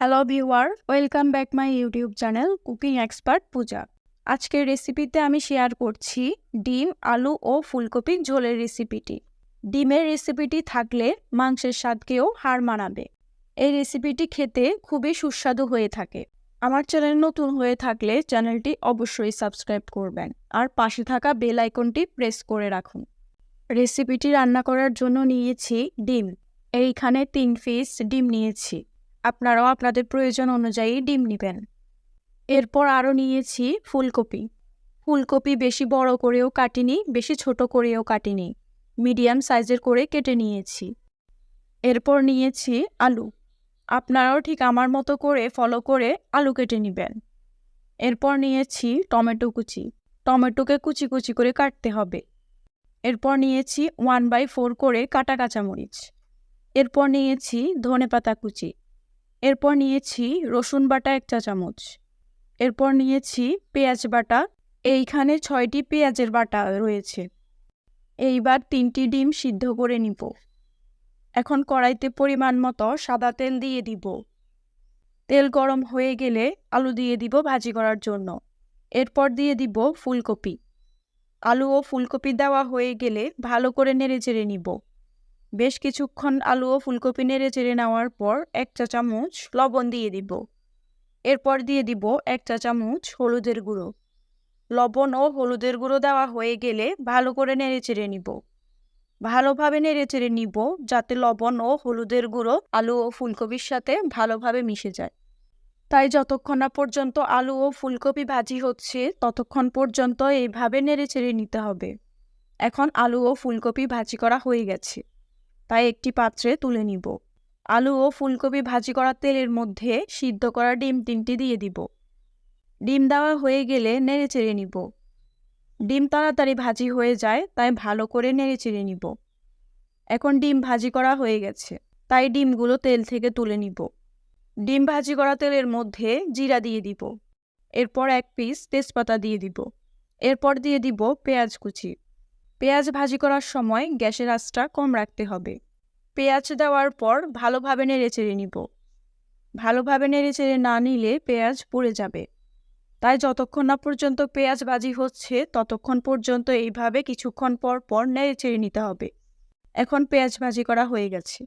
Hello viewer welcome back my YouTube channel cooking expert Puja আজকের রেসিপিতে আমি share করছি ডিম, আলু ও ফুলকপির ঝোলের রেসিপিটি ডিমের রেসিপিটি থাকলে মাংসের স্বাদকেও হার মানাবে। এই রেসিপিটি খেতে খুবই সুস্বাদু হয়ে থাকে। আমার চ্যানেল নতুন হয়ে থাকলে চ্যানেলটি অবশ্যই সাবস্ক্রাইব করবেন। আর পাশে থাকা বেল আইকনটি প্রেস করে রাখুন। রেসিপিটি রান্না করার জন্য নিয়েছি ডিম। এইখানে তিন পিস ডিম নিয়েছি। আপনারাও আপনাদের প্রয়োজন অনুযায়ী ডিম নেবেন। এরপর আরও নিয়েছি ফুলকপি। ফুলকপি বেশি বড় করেও কাটিনি, বেশি ছোট করেও কাটিনি। মিডিয়াম সাইজের করে কেটে নিয়েছি। এরপর নিয়েছি আলু। আপনারাও ঠিক আমার মতো করে ফলো করে আলু কেটে নেবেন। এরপর নিয়েছি টমেটো কুচি। টমেটোকে কুচি কুচি করে কাটতে হবে। এরপর নিয়েছি ওয়ান বাই ফোর করে কাটা কাঁচামরিচ। এরপর নিয়েছি ধনেপাতা কুচি। এরপর নিয়েছি রসুন বাটা এক চা চামচ। এরপর নিয়েছি পেঁয়াজ বাটা, এইখানে ছয়টি পেঁয়াজের বাটা রয়েছে। এইবার তিনটি ডিম সিদ্ধ করে নিব। এখন কড়াইতে পরিমাণ মতো সাদা তেল দিয়ে দিব। তেল গরম হয়ে গেলে আলু দিয়ে দিব ভাজি করার জন্য। এরপর দিয়ে দিব ফুলকপি। আলু ও ফুলকপি দেওয়া হয়ে গেলে ভালো করে নেড়ে চেড়ে নিব। বেশ কিছুক্ষণ আলু ও ফুলকপি নেড়ে চেড়ে নেওয়ার পর এক চা চামচ লবণ দিয়ে দিব। এরপর দিয়ে দিব এক চা চামচ হলুদের গুঁড়ো। লবণ ও হলুদের গুঁড়ো দেওয়া হয়ে গেলে ভালো করে নেড়ে চেড়ে নিব। ভালোভাবে নেড়ে চেড়ে নিব যাতে লবণ ও হলুদের গুঁড়ো আলু ও ফুলকপির সাথে ভালোভাবে মিশে যায়। তাই যতক্ষণ না পর্যন্ত আলু ও ফুলকপি ভাজি হচ্ছে, ততক্ষণ পর্যন্ত এইভাবে নেড়ে চেড়ে নিতে হবে। এখন আলু ও ফুলকপি ভাজি করা হয়ে গেছে। তাই একটি পাত্রে তুলে নিব। আলু ও ফুলকপি ভাজি করা তেলের মধ্যে সিদ্ধ করা ডিম তিনটি দিয়ে দিব। ডিম দেওয়া হয়ে গেলে নেড়ে চেড়ে নিব। ডিম তাড়াতাড়ি ভাজি হয়ে যায়, তাই ভালো করে নেড়ে চেড়ে নিব। এখন ডিম ভাজি করা হয়ে গেছে, তাই ডিমগুলো তেল থেকে তুলে নিব। ডিম ভাজি করা তেলের মধ্যে জিরা দিয়ে দিব। এরপর এক পিস তেজপাতা দিয়ে দিব। এরপর দিয়ে দিব পেঁয়াজ কুচি। পেঁয়াজ ভাজি করার সময় গ্যাসের আঁচটা কম রাখতে হবে। পেঁয়াজ দেওয়ার পর ভালোভাবে নেড়ে চেড়ে নিব। ভালোভাবে নেড়ে চেড়ে না নিলে পেঁয়াজ পুড়ে যাবে। তাই যতক্ষণ না পর্যন্ত পেঁয়াজ ভাজি হচ্ছে, ততক্ষণ পর্যন্ত এইভাবে কিছুক্ষণ পর পর নেড়ে চেড়ে নিতে হবে। এখন পেঁয়াজ ভাজি করা হয়ে গেছে।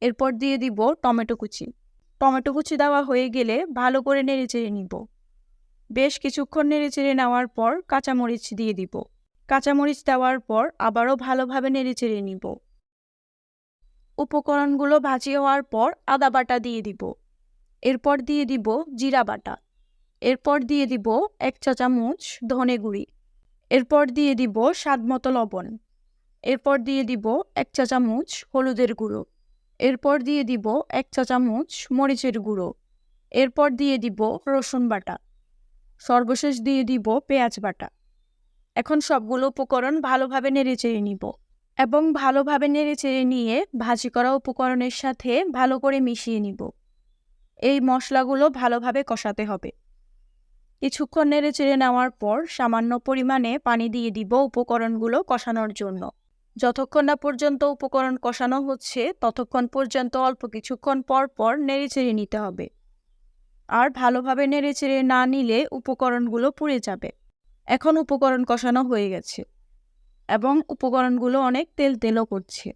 এরপর দিয়ে দিব টমেটো কুচি। টমেটো কুচি দেওয়া হয়ে গেলে ভালো করে নেড়ে চেড়ে নিব। বেশ কিছুক্ষণ নেড়ে চেড়ে নেওয়ার পর কাঁচামরিচ দিয়ে দিব। কাঁচামরিচ দেওয়ার পর আবারও ভালোভাবে নেড়েচেড়ে নিব। উপকরণগুলো ভাজি হওয়ার পর আদা বাটা দিয়ে দিব। এরপর দিয়ে দিব জিরা বাটা। এরপর দিয়ে দিব এক চা চামচ ধনে গুঁড়ি। এরপর দিয়ে দিব স্বাদ মতো লবণ। এরপর দিয়ে দিব এক চা চামচ হলুদের গুঁড়ো। এরপর দিয়ে দিব এক চা চামচ মরিচের গুঁড়ো। এরপর দিয়ে দিব রসুন বাটা। সর্বশেষ দিয়ে দিব পেঁয়াজ বাটা। এখন সবগুলো উপকরণ ভালোভাবে নেড়ে চেড়ে নিব এবং ভালোভাবে নেড়ে চেড়ে নিয়ে ভাজি করা উপকরণের সাথে ভালো করে মিশিয়ে নিব। এই মশলাগুলো ভালোভাবে কষাতে হবে। কিছুক্ষণ নেড়ে চেড়ে নেওয়ার পর সামান্য পরিমাণে পানি দিয়ে দিব উপকরণগুলো কষানোর জন্য। যতক্ষণ না পর্যন্ত উপকরণ কষানো হচ্ছে, ততক্ষণ পর্যন্ত অল্প কিছুক্ষণ পর পর নেড়ে চেড়ে নিতে হবে। আর ভালোভাবে নেড়ে চেড়ে না নিলে উপকরণগুলো পুড়ে যাবে। এখন উপকরণ কষানো হয়ে গেছে এবং উপকরণগুলো অনেক তেল তেলও করছে।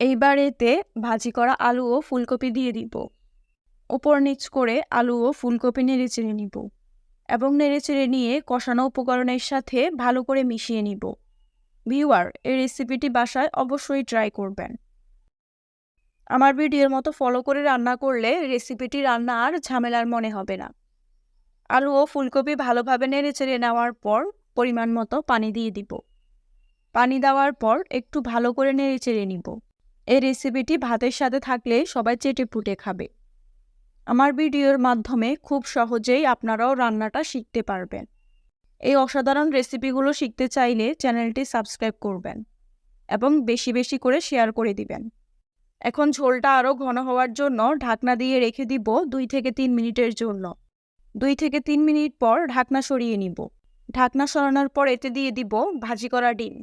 এইবার এতে ভাজি করা আলু ও ফুলকপি দিয়ে দিব। উপর নিচ করে আলু ও ফুলকপি নেড়ে চেড়ে নিব এবং নেড়ে চেড়ে নিয়ে কষানো উপকরণের সাথে ভালো করে মিশিয়ে নিব। ভিউয়ার, এই রেসিপিটি বাসায় অবশ্যই ট্রাই করবেন। আমার ভিডিওর মতো ফলো করে রান্না করলে রেসিপিটি রান্না আর ঝামেলার মনে হবে না। আলু ও ফুলকপি ভালোভাবে নেড়ে চেড়ে নেওয়ার পর পরিমাণ মতো পানি দিয়ে দিব। পানি দেওয়ার পর একটু ভালো করে নেড়ে চেড়ে নিব। এই রেসিপিটি ভাতের সাথে থাকলে সবাই চেটে পুটে খাবে। আমার ভিডিওর মাধ্যমে খুব সহজেই আপনারাও রান্নাটা শিখতে পারবেন। এই অসাধারণ রেসিপিগুলো শিখতে চাইলে চ্যানেলটি সাবস্ক্রাইব করবেন এবং বেশি বেশি করে শেয়ার করে দিবেন। এখন ঝোলটা আরও ঘন হওয়ার জন্য ঢাকনা দিয়ে রেখে দিব দুই থেকে তিন মিনিটের জন্য। দুই থেকে তিন মিনিট পর ঢাকনা সরিয়ে নিব। ঢাকনা সরানোর পর এতে দিয়ে দিব ভাজি করা ডিম।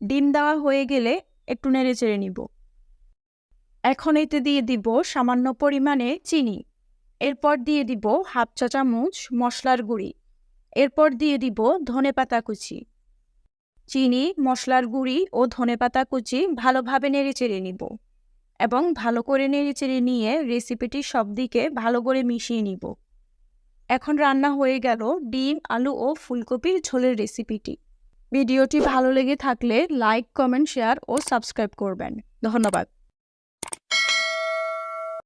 ডিম দেওয়া হয়ে গেলে একটু নেড়ে চেড়ে নিব। এখন এতে দিয়ে দিব সামান্য পরিমাণে চিনি। এরপর দিয়ে দিব হাফ চা চামচ মশলার গুঁড়ি। এরপর দিয়ে দিব ধনেপাতা কুচি। চিনি, মশলার গুঁড়ি ও ধনেপাতা কুচি ভালোভাবে নেড়েচেড়ে নিব এবং ভালো করে নেড়েচেড়ে নিয়ে রেসিপিটি সব দিকে ভালো করে মিশিয়ে নিব। এখন রান্না হয়ে গেল ডিম, আলু ও ফুলকপির ঝোলের রেসিপিটি ভিডিওটি ভালো লেগে থাকলে লাইক কমেন্ট শেয়ার ও সাবস্ক্রাইব করবেন। ধন্যবাদ।